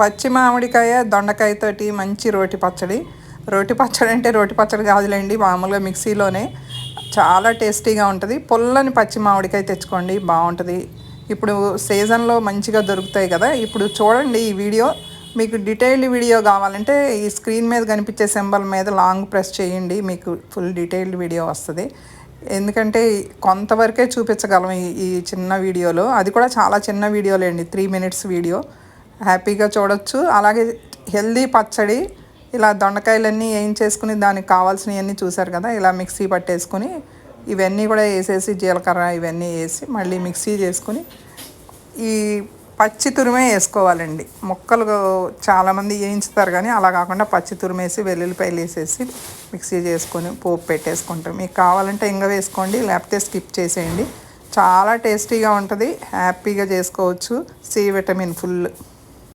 పచ్చి మామిడికాయ దొండకాయతోటి మంచి రోటి పచ్చడి. రోటి పచ్చడి అంటే రోటి పచ్చడి కాదులేండి మామూలుగా మిక్సీలోనే. చాలా టేస్టీగా ఉంటుంది. పొల్లని పచ్చి మామిడికాయ తెచ్చుకోండి బాగుంటుంది. ఇప్పుడు సీజన్లో మంచిగా దొరుకుతాయి కదా. ఇప్పుడు చూడండి ఈ వీడియో. మీకు డీటెయిల్డ్ వీడియో కావాలంటే ఈ స్క్రీన్ మీద కనిపించే సింబల్ మీద లాంగ్ ప్రెస్ చేయండి మీకు ఫుల్ డీటెయిల్డ్ వీడియో వస్తుంది. ఎందుకంటే కొంతవరకే చూపించగలం ఈ ఈ చిన్న వీడియోలో. అది కూడా చాలా చిన్న వీడియోలేండి త్రీ మినిట్స్ వీడియో. హ్యాపీగా చూడొచ్చు. అలాగే హెల్దీ పచ్చడి ఇలా దొండకాయలన్నీ ఏం చేసుకుని దానికి కావాల్సినవన్నీ చూసారు కదా ఇలా మిక్సీ పట్టేసుకుని ఇవన్నీ కూడా వేసేసి జీలకర్ర ఇవన్నీ వేసి మళ్ళీ మిక్సీ చేసుకుని ఈ పచ్చి తురిమే వేసుకోవాలండి. ముక్కలు చాలామంది వేయించుతారు కానీ అలా కాకుండా పచ్చి తురిమేసి వెల్లుల్లిపాయలు వేసేసి మిక్సీ చేసుకొని పోపు పెట్టేసుకుంటాం. మీకు కావాలంటే ఇంగ వేసుకోండి లేకపోతే స్కిప్ చేసేయండి. చాలా టేస్టీగా ఉంటుంది హ్యాపీగా చేసుకోవచ్చు. C vitamin full.